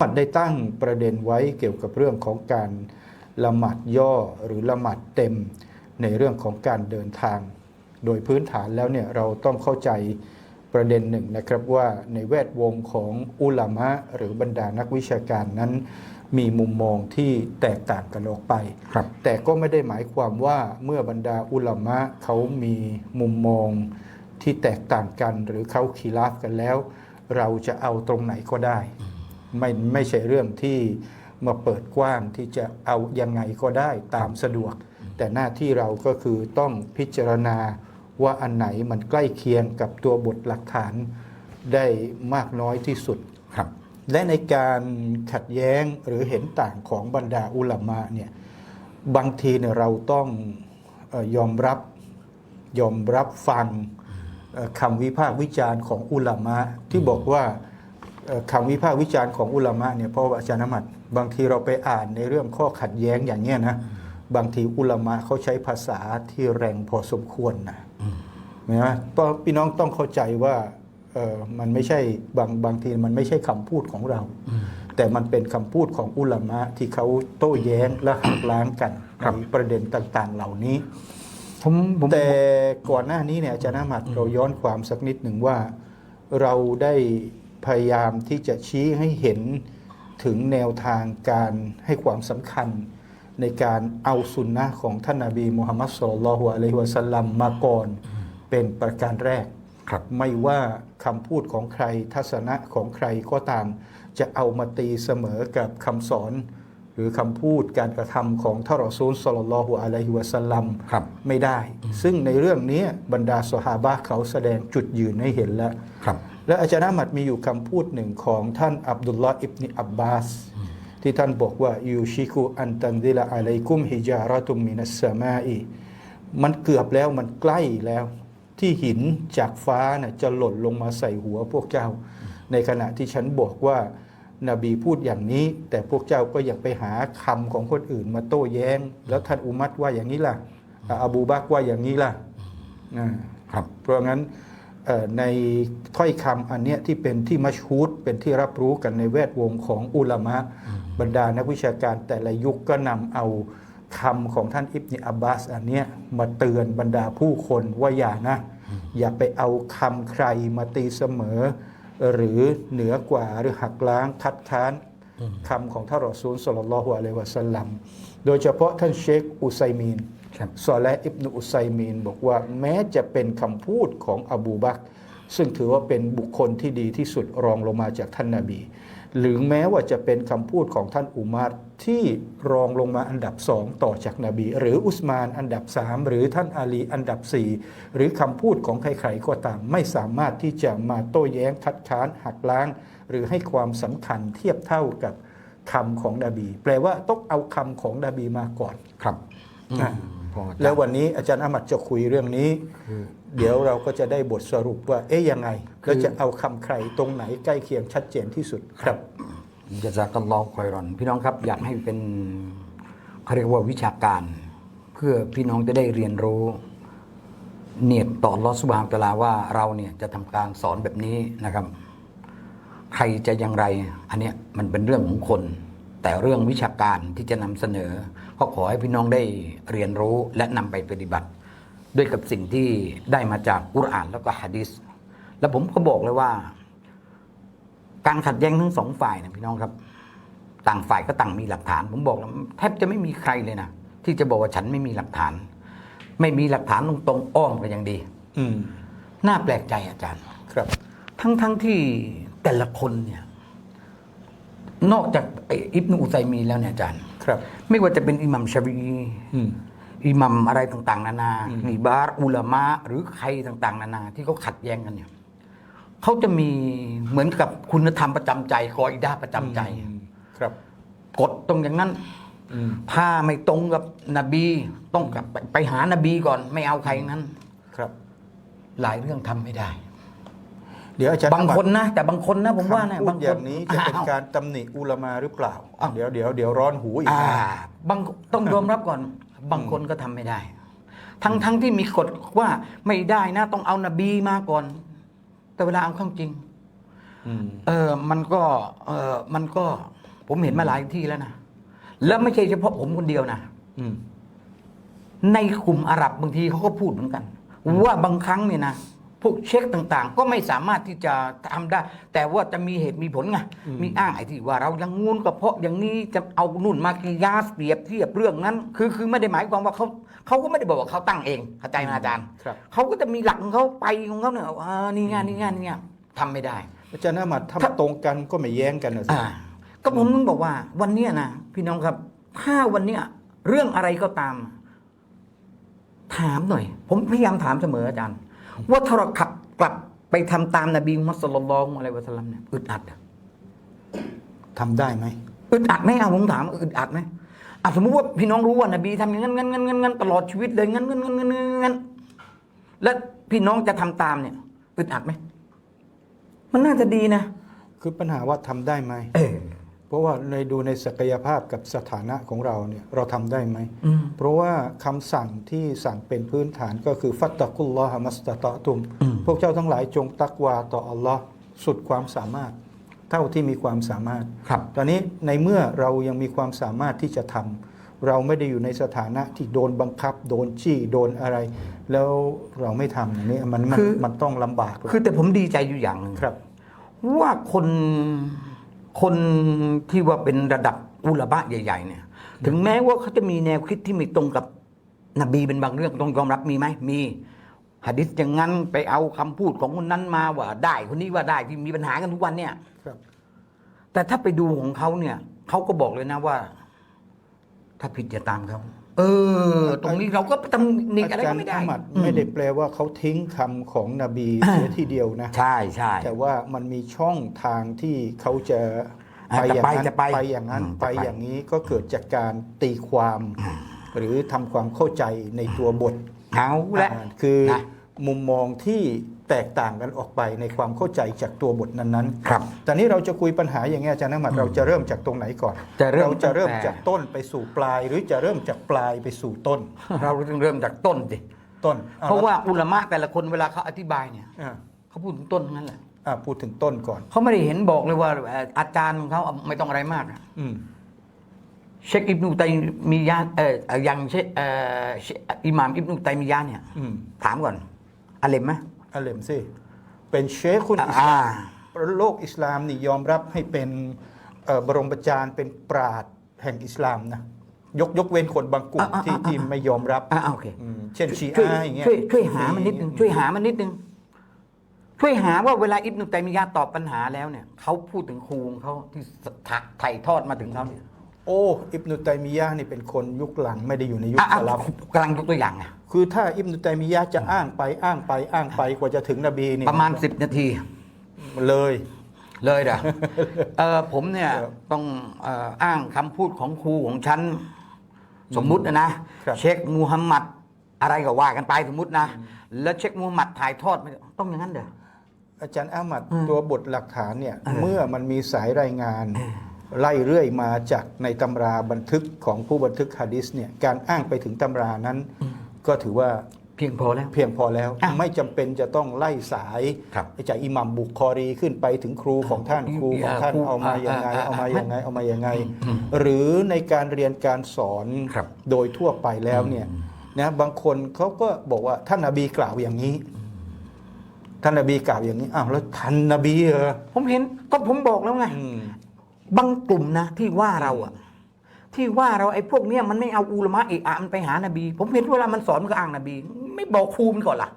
มัดได้ตั้งประเด็นไว้เกี่ยวกับเรื่องของการละหมาดย่อหรือละหมาดเต็มในเรื่องของการเดินทาง โดยพื้นฐานแล้วเนี่ยเราต้องเข้าใจประเด็นหนึ่งนะครับว่าในแวดวงของอุลามะหรือบรรดานักวิชาการนั้น มีมุมมองที่แตกต่างกันออกไปครับแต่ก็ไม่ได้หมายความว่าเมื่อบรรดาอุลามะเขามีมุมมองที่แตกต่างกัน หรือเขาคีราฟกันแล้ว เราจะเอาตรงไหนก็ได้ ไม่ไม่ใช่เรื่องที่มาเปิดกว้างที่จะเอายังไงก็ได้ตามสะดวก แต่หน้าที่เราก็คือต้องพิจารณาว่าอันไหนมันใกล้เคียงกับตัวบทหลักฐานได้มากน้อยที่สุดครับและในการขัดแย้งหรือเห็นต่างของบรรดาอุลามะเนี่ยบางทีเนี่ยเราต้องเออยอมรับยอมรับฟังเอ่อคำวิพากษ์วิจารณ์ของอุลามะที่บอกว่าเอ่อ คำวิพากษ์วิจารณ์ของอุลามะเนี่ยเพราะว่าอาจารย์นมัดบางทีเราไปอ่านในเรื่องข้อขัดแย้งอย่างเงี้ยนะบางทีอุลามะเขาใช้ภาษาที่แรงพอสมควรนะเห็นไหมเพราะพี่น้องต้องเข้าใจว่าเออมันไม่ใช่บางบางทีมันไม่ใช่คำพูดของเรา แต่มันเป็นคำพูดของอุลามะที่เขาโต้แย้งและหักล้างกันครับในประเด็นต่างๆ เหล่านี้ผมผมแต่ก่อนหน้านี้เนี่ยอาจารย์อามัดเราย้อนความสักนิดหนึ่งว่าเราได้ พยายามที่จะชี้ให้เห็นถึงแนวทางการให้ความสำคัญในการเอาสุนนะของท่านนาบีมุฮัมมัดสุลลัลลอฮุอะลัยฮิวะสัลลัมมาก่อนเป็นประการแรกครับไม่ว่าคำพูดของใครทัศนะของใครก็ตาม จะเอามาตีเสมอกับคำสอน หรือคำพูดการกระทำของท่านรอซูลสลลัลลอฮุอะลัยฮิวะสัลลัมครับไม่ได้ ซึ่งในเรื่องนี้บรรดาสหาบะห์เขาแสดงจุดยืนให้เห็นแล้วครับ และอาจารย์อามัดมีอยู่คำพูดหนึ่งของท่านอับดุลลอฮ์อิบนิอับบาส ที่ท่านบอกว่ายูชิคุอันตันดิละอะลัยกุมฮิจาระตุมมินัสสมาอีมันเกือบแล้วมันใกล้แล้วที่หินจากฟ้าน่ะจะหล่นลงมาใส่หัวพวกเจ้า ในขณะที่ฉันบอกว่านบีพูดอย่างนี้ แต่พวกเจ้าก็ยังไปหาคำของคนอื่นมาโต้แย้ง แล้วท่านอุมัตว่าอย่างนี้ล่ะอะอบูบักรว่าอย่างนี้ล่ะอ่าครับเพราะงั้นเอ่อ ในถ้อยคำอันเนี้ยที่เป็นที่มัชฮูดเป็นที่รับรู้กันในแวดวงของอุลามะบรรดานักวิชาการแต่ละยุคก็นำเอาคำของท่านอิบนิอับบาสอันเนี้ยมาเตือนบรรดาผู้คนว่าอย่านะ อย่าไปเอาคำใครมาตีเสมอ หรือเหนือกว่าหรือหักล้างคัดค้านคำของท่านรอซูลสลลัลลอฮุอะลัยฮิวะสัลลัมโดยเฉพาะท่านเชคอุไซมีนครับ ซอและอิบนุอุไซมีนบอกว่าแม้จะเป็นคำพูดของอบูบักรซึ่งถือว่าเป็นบุคคลที่ดีที่สุดรองลงมาจากท่านนาบี หรือแม้ว่าจะเป็นคำพูดของท่านอุมารที่รองลงมาอันดับสองต่อจากนาบี หรืออุสมานอันดับสามหรือท่านอาลีอันดับสี่หรือคำพูดของใครๆก็ตามไม่สามารถที่จะมาโต้แย้งคัดค้านหักล้าง หรือให้ความสำคัญเทียบเท่ากับคำของนบี แปลว่าต้องเอาคำของนบีมาก่อนครับอะพอจะ แล้ววันนี้อาจารย์อามัดจะคุยเรื่องนี้ เดี๋ยวเราก็จะได้บทสรุปว่า เอ๊ยยังไงแล้วจะเอาคำใครตรงไหนใกล้เคียงชัดเจนที่สุดครับจะจากกันลองคอยรอน พี่น้องครับอยากให้เป็นเขาเรียกว่าวิชาการ เพื่อพี่น้องจะได้เรียนรู้ เนียดต่อลอสุบฮานตะอาลาว่าเราเนี่ยจะทำการสอนแบบนี้นะครับ ใครจะอย่างไร อันเนี้ยมันเป็นเรื่องของคน แต่เรื่องวิชาการที่จะนำเสนอ ก็ขอให้พี่น้องได้เรียนรู้และนำไปปฏิบัติ ด้วยกับสิ่งที่ได้มาจากกุรอานแล้วก็ฮะดิษแล้วผมก็บอกเลยว่า การขัดแย้งทั้งสองฝ่ายนะพี่น้องครับ ต่างฝ่ายก็ต่างมีหลักฐาน ผมบอกแล้วแทบจะไม่มีใครเลยนะที่จะบอกว่าฉันไม่มีหลักฐาน ไม่มีหลักฐานตรงๆอ้อมก็ยังดี อืมน่าแปลกใจอาจารย์ครับ ทั้งทั้งที่แต่ละคนเนี่ย นอกจากไอ้อิบนุอุไซมีนแล้วเนี่ยอาจารย์ ครับ ไม่ว่าจะเป็นอิหมัมชาวีอืมอิหมัมอะไรต่างๆ นานาอิบาร์อุลามะหรือใครต่าง ๆ นานา ที่เขาขัดแย้งกันเนี่ยเขาจะมีเหมือนกับคุณธรรมประจำใจคออิดาประจำใจครับกฎตรงอย่างนั้นอืมถ้าไม่ตรงกับนบีต้องกลับไปไปหานบีก่อน ไม่เอาใครนั้น ครับ หลายเรื่องทำไม่ได้ เดี๋ยวอาจารย์บางคนนะ แต่บางคนนะผมว่านะคำพูบาดงอคนย่างนี้จะเป็นอ้าวการตำหนิอุลามาหรือเปล่าอ้าวเดี๋ยวเดี๋ยวเดี๋ยวร้อนหูอีกอ่านะบางต้องยอมรับก่อน บางคนก็ทำไม่ได้ ทั้งทั้งที่มีกฎว่าไม่ได้นะ ต้องเอานบีมาก่อน แต่เวลาเอาเข้าจริงอืมเออมันก็เออมันก็ ผมเห็นมาหลายที่แล้วนะแล้วไม่ใช่เฉพาะผมคนเดียวนะอืมในกลุ่มอาหรับบางทีเขาก็พูดเหมือนกัน ว่าบางครั้งเนี่ยนะ พวกเช็คต่างๆ ก็ไม่สามารถที่จะทำได้ แต่ว่าจะมีเหตุมีผลไงมีอ้างไอ้ที่ว่าเรายังงูนก็เพราะอย่างนี้จะเอานุ่นมากิยาสเปรียบเทียบเรื่องนั้น คือคือไม่ได้หมายความว่าเขาเขาก็ไม่ได้บอกว่าเขาตั้งเองเข้าใจไหมอาจารย์ครับเขาก็จะมีหลักของเขาไปของเขาเนี่ยอ่านี่ไงนี่ไงนี่ไงทำไม่ได้อาจารย์อามัดถ้ามันตรงกันก็ไม่แย้งกันนะสิอ่าก็ผมต้องบอกว่า วันเนี้ยนะพี่น้องครับ ถ้าวันเนี้ยเรื่องอะไรก็ตาม ถามหน่อย ผมพยายามถามเสมออาจารย์ ว่าถ้าเราขับกลับไปทำตามนบีมุฮัมมัดสุลลัลลอฮุอะลัยฮิวะสัลลัมเนี่ยอึดอัดอะทำได้ไหมอึดอัดไหมเอาผมถามอึดอัดไหมอะสมมติว่าพี่น้องรู้ว่านบีทำอย่างนั้นงั้นงั้นงั้นงั้นตลอดชีวิตเลยงั้นงั้นงั้นงั้นงั้นงั้นแล้วพี่น้องจะทำตามเนี่ยอึดอัดไหมมันน่าจะดีนะ คือปัญหาว่าทำได้ไหมเออ เพราะว่าในดูในศักยภาพกับสถานะของเราเนี่ยเราทำได้ไหมอืมเพราะว่าคำสั่งที่สั่งเป็นพื้นฐานก็คือฟัตตะกุลลอฮะมัสตะตะตุมอืมพวกเจ้าทั้งหลายจงตักวาต่ออัลลอฮ์สุดความสามารถ เท่าที่มีความสามารถครับตอนนี้ในเมื่อเรายังมีความสามารถที่จะทำเราไม่ได้อยู่ในสถานะที่โดนบังคับ โดนจี้โดนอะไร แล้วเราไม่ทำอย่างนี้มันมันคือมันต้องลำบาก คือแต่ผมดีใจอยู่อย่างหนึ่งครับ ว่าคน คนที่ว่าเป็นระดับอุลามะใหญ่ ๆ เนี่ย ถึงแม้ว่าเขาจะมีแนวคิดที่ไม่ตรงกับนบีเป็นบางเรื่องต้องยอมรับมีไหมมีหะดิษอย่างนั้นไปเอาคำพูดของคนนั้นมาว่าได้คนนี้ว่าได้ที่มีปัญหากันทุกวันเนี่ยครับแต่ถ้าไปดูของเขาเนี่ยเขาก็บอกเลยนะว่า ถ้าผิดอย่าตามเขา เออ ตรงนี้เราก็ทำนิอะไรอาจารก็ย์ไม่ได้อามัดอืไม่ได้แปลว่าเขาทิ้งคำของนบีเสียทีเดียวนะ ใช่ใช่ แต่ว่ามันมีช่องทางที่เขาจะอะไปอย่างนั้นจะไปจะไปอย่างนั้นอืมจะไปไป อย่างนี้ก็เกิดจากการตีความ หรือทำความเข้าใจในตัวบทเอาละ อ่าคือนะ มุมมองที่แตกต่างกันออกไปในความเข้าใจจากตัวบทนั้นๆครับแต่นี้เราจะคุยปัญหาอย่างนี้ยอาจารย์นักมัดเราจะเริ่มจากตรงไหนก่อนจะเริ่มเราจะเริ่มตั้งแต่จากต้นไปสู่ปลาย หรือจะเริ่มจากปลายไปสู่ต้น เราต้องเริ่มจากต้นสิต้นอเพราะว่าอุลามะแต่ละคนเวลาเขาอธิบายเนี่ยอ่าเขาพูดถึงต้นทั้งนั้นแหละอ่าพูดถึงต้นก่อนเขาไม่ได้เห็นบอกเลยว่าเอ่ออาจารย์ของเขาไม่ต้องอะไรมากอะอืมเชคอิบนุตัยมียะห์เออเอ่อยังเชคเอ่อเชคอิหม่ามอิบนุตัยมียะห์เนี่ยอืมถามก่อน อาเลมไหมอาเลมซิเป็นเชคคุณอิสอ่าลามโลกอิสลามนี่ยอมรับให้เป็นเอ่อบรมจารย์เป็นปราดแห่งอิสลามนะยกยกเว้นคนบางกลุ่มที่ที่ไม่ยอมรับอ่าโอเคอืมเช่นชีช่วยอาอย่างเงี้ยช่วยช่วยหามันนิดนึงช่วยหามันนิดนึงช่วยหาว่าเวลาอิบนุตัยมียะห์ตอบปัญหาแล้วเนี่ยเขาพูดถึงครูของเขาที่ถ่ายทอดมาถึงเขาเนี่ย โอ้ อิบนุตัยมียะห์นี่เป็นคนยุคหลังไม่ได้อยู่ในยุคอะอะสลับ กำลังยกตัวอย่างไงคือถ้าอิบนุตัยมียะห์จะอ้างไปอ้างไปอ้างไปกว่าจะถึงนบีนี่ประมาณสิบนาที เลย เลยนะ เออผมเนี่ยครับต้องเอ่ออ้างคำพูดของครูของฉัน สมมุตินะนะ ครับ เช็คมูฮัมหมัดอะไรก็ว่ากันไปสมมุตินะ แล้วเช็คมูฮัมหมัดถ่ายทอดไม่ต้องอย่างนั้นเด้อ อาจารย์อามัดอืมตัวบทหลักฐานเนี่ยเออเมื่อมันมีสายรายงาน ไล่เรื่อยมาจากในตำราบันทึกของผู้บันทึกฮะดิษเนี่ยการอ้างไปถึงตำรานั้น ก็ถือว่าเพียงพอแล้ว เพียงพอแล้ว อะไม่จำเป็นจะต้องไล่สายครับจากอิหมัมบุคคอรีขึ้นไปถึงครูของท่านอ่าครูของท่านครูเอามาอย่างไงอ่าเอามาอ่าอย่างไงเอามาอย่างไง หรือในการเรียนการสอนครับ โดยทั่วไปแล้วเนี่ยนะบางคนเขาก็บอกว่าท่านนบีกล่าวอย่างนี้ ท่านนบีกล่าวอย่างนี้อ้าวแล้วท่านนบีเหรอผมเห็นก็ผมบอกแล้วไง อืม บางกลุ่มนะ ที่ว่าเราอะที่ว่าเราไอ้พวกเนี้ยมันไม่เอาอุลามะเอะอะมันไปหานบี ผมเห็นเวลามันสอนมันก็อ้างนบี ไม่บอกครูมันก่อนล่ะ